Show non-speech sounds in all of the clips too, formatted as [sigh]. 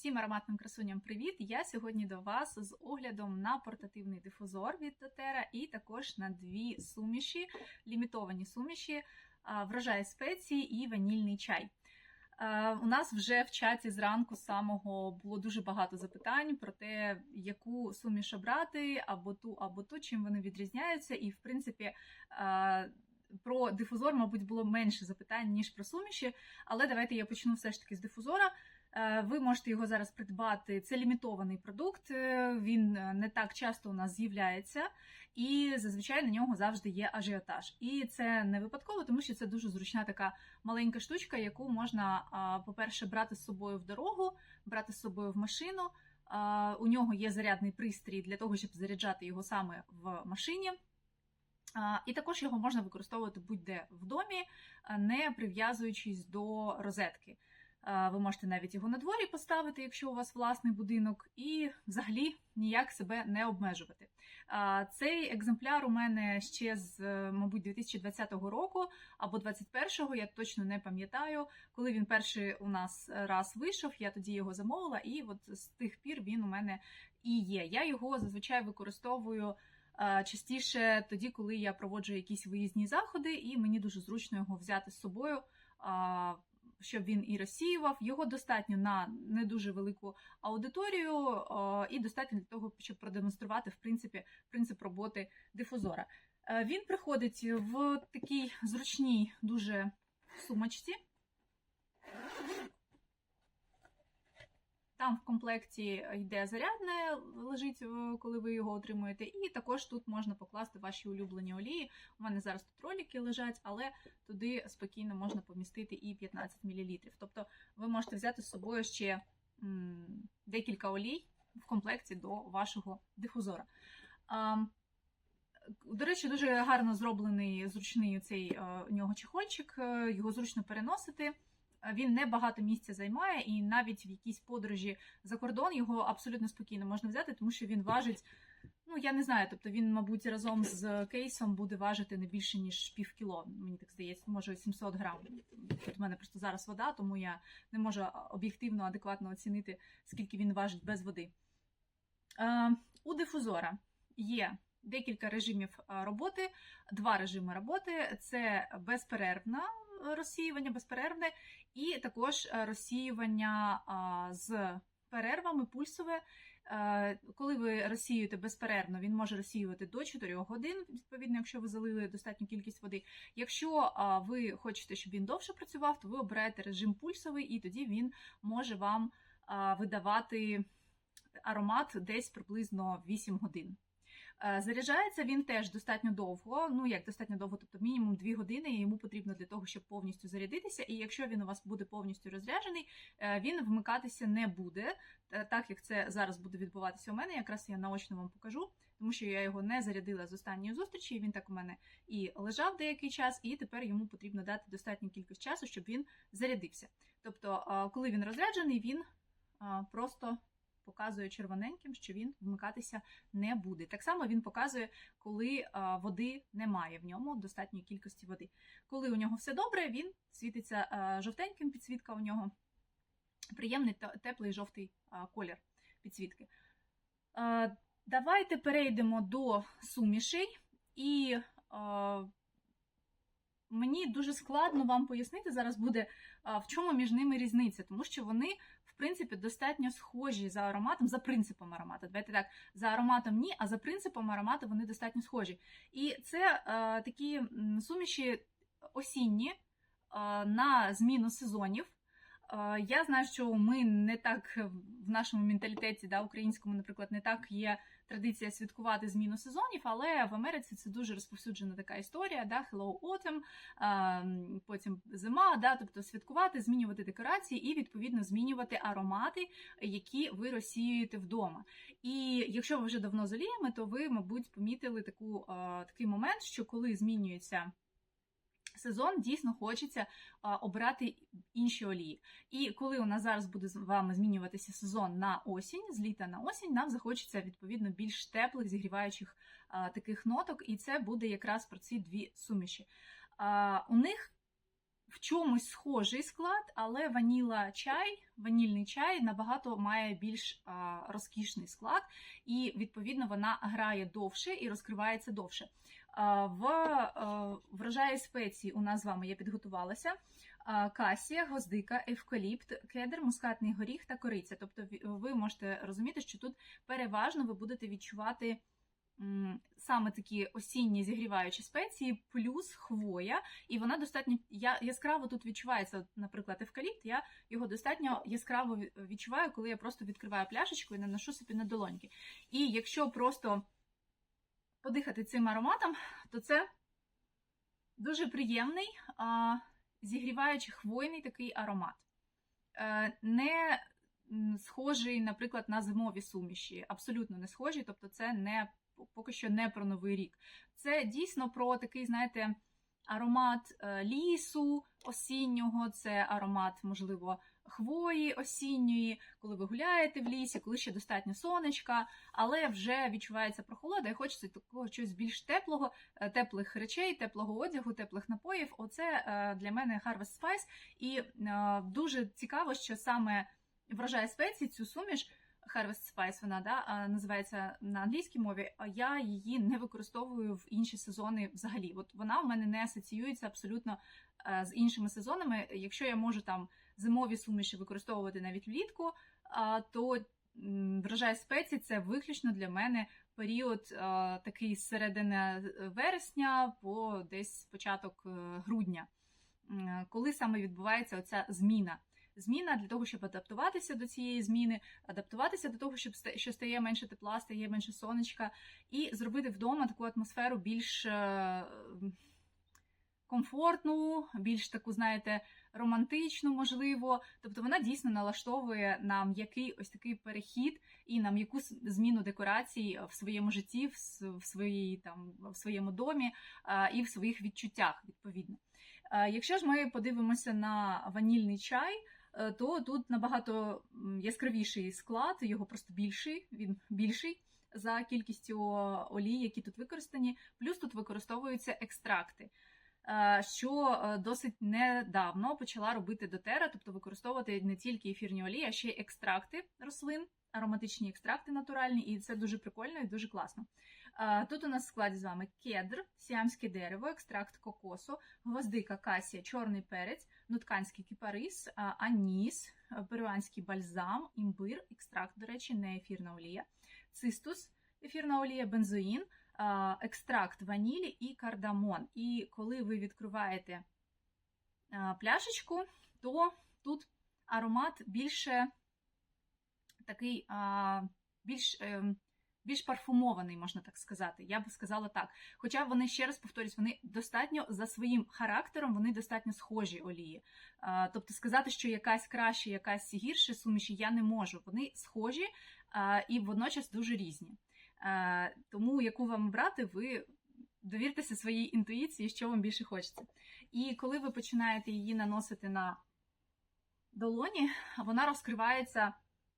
Всім ароматним красуням привіт! Я сьогодні до вас з оглядом на портативний дифузор від Дотера і також на дві суміші, лімітовані суміші, врожай спеції і ванільний чай. У нас вже в чаті зранку самого було дуже багато запитань про те, яку суміш обрати, або ту, або ту, чим вони відрізняються. І, в принципі, про дифузор, мабуть, було менше запитань, ніж про суміші. Але давайте я почну все ж таки з дифузора. Е, Ви можете його зараз придбати. Це лімітований продукт, е, він е, не так часто у нас з'являється, і зазвичай на нього завжди є ажіотаж. І це не випадково, тому що це дуже зручна така маленька штучка, яку можна, по-перше, брати з собою в дорогу, брати з собою в машину. У нього є зарядний пристрій для того, щоб заряджати його саме в машині. І також його можна використовувати будь-де в домі, не прив'язуючись до розетки. А, Ви можете навіть його на дворі поставити, якщо у вас власний будинок, і взагалі ніяк себе не обмежувати. Цей екземпляр у мене ще з, е, мабуть, 2020 року або 2021-го, я точно не пам'ятаю, коли він перший у нас раз вийшов, я тоді його замовила, і от з тих пір він у мене і є. Я його зазвичай використовую. Частіше тоді, коли я проводжу якісь виїзні заходи, і мені дуже зручно його взяти з собою, щоб він і розсіював. Його достатньо на не дуже велику аудиторію, і достатньо для того, щоб продемонструвати в принципі принцип роботи дифузора. Е, Він приходить в такій зручній дуже сумочці. Там в комплекті йде зарядне, лежить, е, коли ви його отримуєте, і також тут можна покласти ваші улюблені олії. У мене зараз тут ролики лежать, але туди спокійно можна помістити і 15 мл. Тобто ви можете взяти з собою ще декілька олій в комплекті до вашого дифузора. До речі, дуже гарно зроблений зручний цей е, у нього чехольчик, е, його зручно переносити. Він не багато місця займає, і навіть в якійсь подорожі за кордон його абсолютно спокійно можна взяти, тому що він важить. Ну, я не знаю, тобто він, мабуть, разом з кейсом буде важити не більше, ніж пів кіло. Мені так здається, може 700 грам. Тут в мене просто зараз вода, тому я не можу об'єктивно, адекватно оцінити, скільки він важить без води. Е, у дифузора є декілька режимів е, роботи, два режими роботи: це безперервна розсіювання, безперервне, і також е, розсіювання з перервами, пульсове. Е, Коли ви розсіюєте безперервно, він може розсіювати до 4 годин, відповідно, якщо ви залили достатню кількість води. Якщо ви хочете, щоб він довше працював, то ви обираєте режим пульсовий, і тоді він може вам видавати аромат десь приблизно 8 годин. Е, Заряджається він теж достатньо довго, ну як достатньо довго, тобто мінімум 2 години йому потрібно для того, щоб повністю зарядитися. І якщо він у вас буде повністю розряджений, е, він вмикатися не буде, так як це зараз буде відбуватися у мене. Якраз я наочно вам покажу, тому що я його не зарядила з останньої зустрічі. Він так у мене і лежав деякий час, і тепер йому потрібно дати достатню кількість часу, щоб він зарядився. Тобто, е, коли він розряджений, він е, просто показує червоненьким, що він вмикатися не буде. Так само він показує, коли води немає в ньому достатньої кількості води. Коли у нього все добре, він світиться жовтеньким, підсвітка у нього приємний теплий жовтий колір підсвітки. Давайте перейдемо до сумішей і. А, Мені дуже складно вам пояснити зараз буде, в чому між ними різниця, тому що вони, в принципі, достатньо схожі за ароматом, за принципом аромату. Давайте так, за ароматом ні, а за принципом аромату вони достатньо схожі. І це е, такі суміші осінні е, на зміну сезонів. Я знаю, що ми не так в нашому менталітеті, да, українському, наприклад, не так є традиція святкувати зміну сезонів, але в Америці це дуже розповсюджена така історія, да, Hello Autumn, потім зима, да, тобто святкувати, змінювати декорації і відповідно змінювати аромати, які ви розсіюєте вдома. І якщо ви вже давно з оліями, то ви, мабуть, помітили таку, такий момент, що коли змінюється. Сезон дійсно хочеться обирати інші олії. І коли у нас зараз буде з вами змінюватися сезон на осінь, з літа на осінь, нам захочеться відповідно більш теплих, зігріваючих таких ноток, і це буде якраз про ці дві суміші. У них в чомусь схожий склад, але ваніла чай, ванільний чай набагато має більш розкішний склад, і відповідно вона грає довше і розкривається довше. В врожаї спеції у нас з вами я підготувалася. Касія, гвоздика, евкаліпт, кедр, мускатний горіх та кориця. Тобто ви можете розуміти, що тут переважно ви будете відчувати саме такі осінні зігріваючі спеції, плюс хвоя, і вона достатньо я, яскраво тут відчувається. Наприклад, евкаліпт, я його достатньо яскраво відчуваю, коли я просто відкриваю пляшечку і наношу собі на долоньки. І якщо просто подихати цим ароматом, то це дуже приємний, а, зігріваючий хвойний такий аромат. Е, Не схожий, наприклад, на зимові суміші, абсолютно не схожий, тобто це не поки що не про новий рік. Це дійсно про такий, знаєте, аромат е, лісу осіннього, це аромат, можливо, хвої осінньої, коли ви гуляєте в лісі, коли ще достатньо сонечка, але вже відчувається прохолода і хочеться такого чогось більш теплого, е, теплих речей, теплого одягу, теплих напоїв. Оце е, для мене Harvest Spice. І е, дуже цікаво, що саме врожай спецій, цю суміш. Harvest Spice, вона да, називається на англійській мові, а я її не використовую в інші сезони взагалі. От вона в мене не асоціюється абсолютно з іншими сезонами. Якщо я можу там зимові суміші використовувати навіть влітку, то врожай спецій це виключно для мене період е, такий з середини вересня по десь початок е, грудня, коли саме відбувається оця зміна. Зміна для того, щоб адаптуватися до цієї зміни, адаптуватися до того, щоб що стає менше тепла, стає менше сонечка, і зробити вдома таку атмосферу більш е, комфортну, більш таку, знаєте, романтичну, можливо. Тобто вона дійсно налаштовує на м'який ось такий перехід і на м'яку зміну декорацій в своєму житті, в своїй там в своєму домі і в своїх відчуттях відповідно. Якщо ж ми подивимося на ванільний чай, е, то тут набагато яскравіший склад, його просто більший, він більший за кількістю олій, які тут використані. Плюс тут використовуються екстракти. Е, Що е, досить недавно почала робити дотера, тобто використовувати не тільки ефірні олії, а ще й екстракти рослин, ароматичні екстракти натуральні, і це дуже прикольно і дуже класно. Е, Тут у нас в складі з вами кедр, сіамське дерево, екстракт кокосу, гвоздика, касія, чорний перець, нутканський кіпарис, аніс, перуанський бальзам, імбир, екстракт, до речі, не ефірна олія, цистус, ефірна олія, бензоїн, екстракт ванілі і кардамон. І коли ви відкриваєте пляшечку, то тут аромат більше такий більш. ем, більш парфумований, можна так сказати. Я би сказала так. Хоча вони, ще раз повторюсь, вони достатньо за своїм характером, вони достатньо схожі олії. Тобто сказати, що якась краще, якась гірше суміші, я не можу. Вони схожі і водночас дуже різні. А, Тому яку вам брати, ви довіртеся своїй інтуїції, що вам більше хочеться. І коли ви починаєте її наносити на долоні, вона розкривається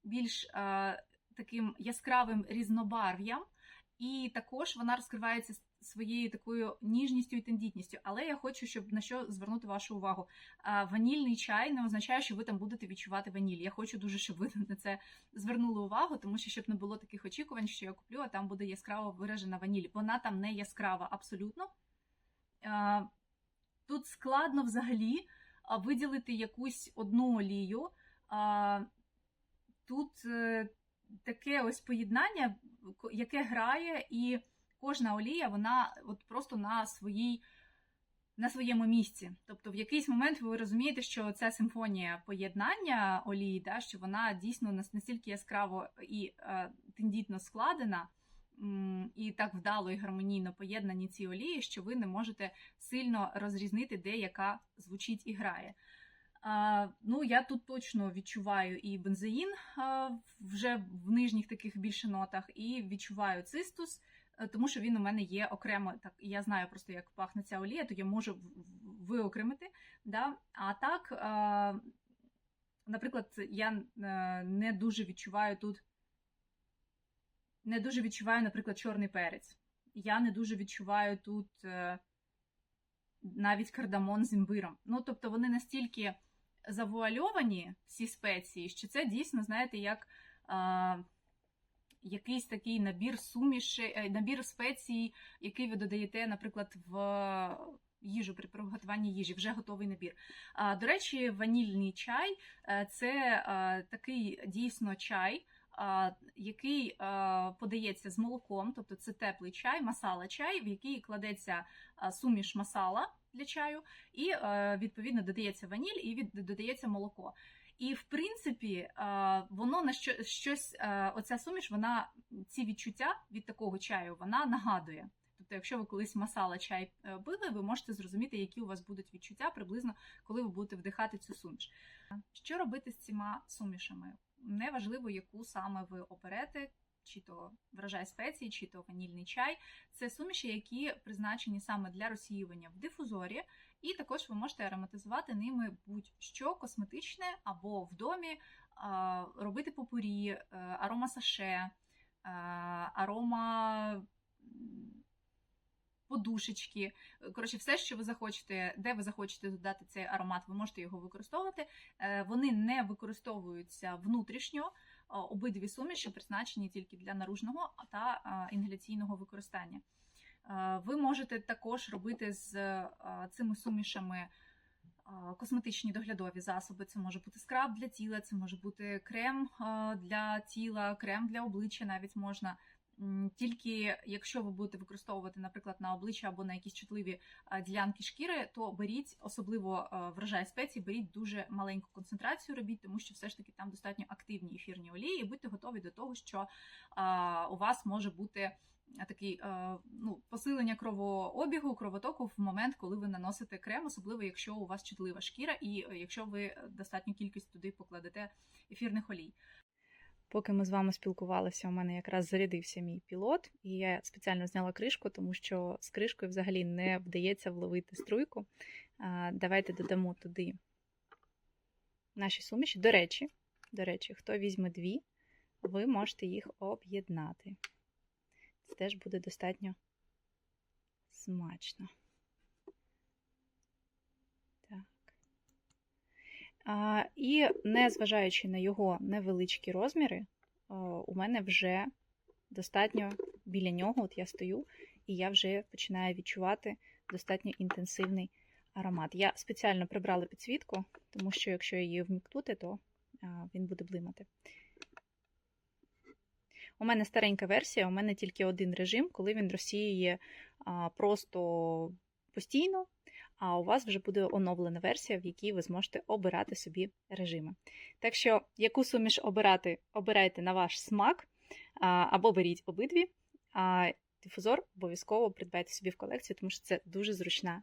більш е, таким яскравим різнобарв'ям, і також вона розкривається своєю такою ніжністю і тендітністю. Але я хочу, щоб на що звернути вашу увагу. Ванільний чай не означає, що ви там будете відчувати ваніль. Я хочу дуже, щоб ви [laughs] на це звернули увагу, тому що щоб не було таких очікувань, що я куплю, а там буде яскраво виражена ваніль. Вона там не яскрава абсолютно. Тут складно взагалі виділити якусь одну олію. Тут е, таке ось поєднання, яке грає, і кожна олія, вона от просто на своїй. На своєму місці. Тобто, в якийсь момент ви розумієте, що ця симфонія поєднання олії, да, що вона дійсно настільки яскраво і е, тендітно складена, і так вдало і гармонійно поєднані ці олії, що ви не можете сильно розрізнити, де яка звучить і грає. Ну, я тут точно відчуваю і бензеїн а, вже в нижніх таких більше нотах, і відчуваю цистус, е, тому що він у мене є окремо. Так, я знаю просто, як пахне ця олія, то я можу виокремити. Да? А так, наприклад, я е, не дуже відчуваю тут. Не дуже відчуваю, наприклад, чорний перець. Я не дуже відчуваю тут е, навіть кардамон з імбиром. Ну, тобто вони настільки завуальовані, ці спеції, що це дійсно, знаєте, як якийсь такий набір суміші, е, набір спецій, який ви додаєте, наприклад, в їжу при приготуванні їжі, вже готовий набір. А, До речі, ванільний чай е, це а, такий дійсно чай. Який подається з молоком, тобто це теплий чай, масала чай, в який кладеться суміш масала для чаю, і е, відповідно додається ваніль і додається молоко. І в принципі, е, воно на що, щось, е, оця суміш, вона ці відчуття від такого чаю вона нагадує. Тобто, якщо ви колись масала чай е, пили, ви можете зрозуміти, які у вас будуть відчуття приблизно, коли ви будете вдихати цю суміш. Що робити з цими сумішами? Неважливо, яку саме ви оберете, чи то вражай спеції, чи то ванільний чай. Це суміші, які призначені саме для розсіювання в дифузорі, і також ви можете ароматизувати ними будь-що косметичне або в домі, робити попурі, е, арома саше, арома подушечки. Коротше, все, що ви захочете, де ви захочете додати цей аромат, ви можете його використовувати. Е, Вони не використовуються внутрішньо. Обидві суміші призначені тільки для наружного та інгаляційного використання. Е, Ви можете також робити з е, цими сумішами е, косметичні доглядові засоби. Це може бути скраб для тіла, це може бути крем для тіла, крем для обличчя навіть можна. Тільки якщо ви будете використовувати, наприклад, на обличчя або на якісь чутливі ділянки шкіри, то беріть, особливо вражає спеції, беріть дуже маленьку концентрацію, робіть, тому що все ж таки там достатньо активні ефірні олії, і будьте готові до того, що у вас може бути такий е, ну, посилення кровообігу, кровотоку в момент, коли ви наносите крем, особливо якщо у вас чутлива шкіра, і е, якщо ви достатню кількість туди покладете ефірних олій. Поки ми з вами спілкувалися, у мене якраз зарядився мій пілот, і я спеціально зняла кришку, тому що з кришкою взагалі не вдається вловити струйку. Давайте додамо туди наші суміші. До речі, до речі, хто візьме дві, ви можете їх об'єднати. Теж буде достатньо смачно. Так. А, І незважаючи на його невеличкі розміри, у мене вже достатньо біля нього, от я стою, і я вже починаю відчувати достатньо інтенсивний аромат. Я спеціально прибрала підсвітку, тому що якщо її вмикнути, то він буде блимати. У мене старенька версія, у мене тільки один режим, коли він розсіює просто постійно, а у вас вже буде оновлена версія, в якій ви зможете обирати собі режими. Так що, яку суміш обирати, обирайте на ваш смак, або беріть обидві, а дифузор обов'язково придбайте собі в колекцію, тому що це дуже зручна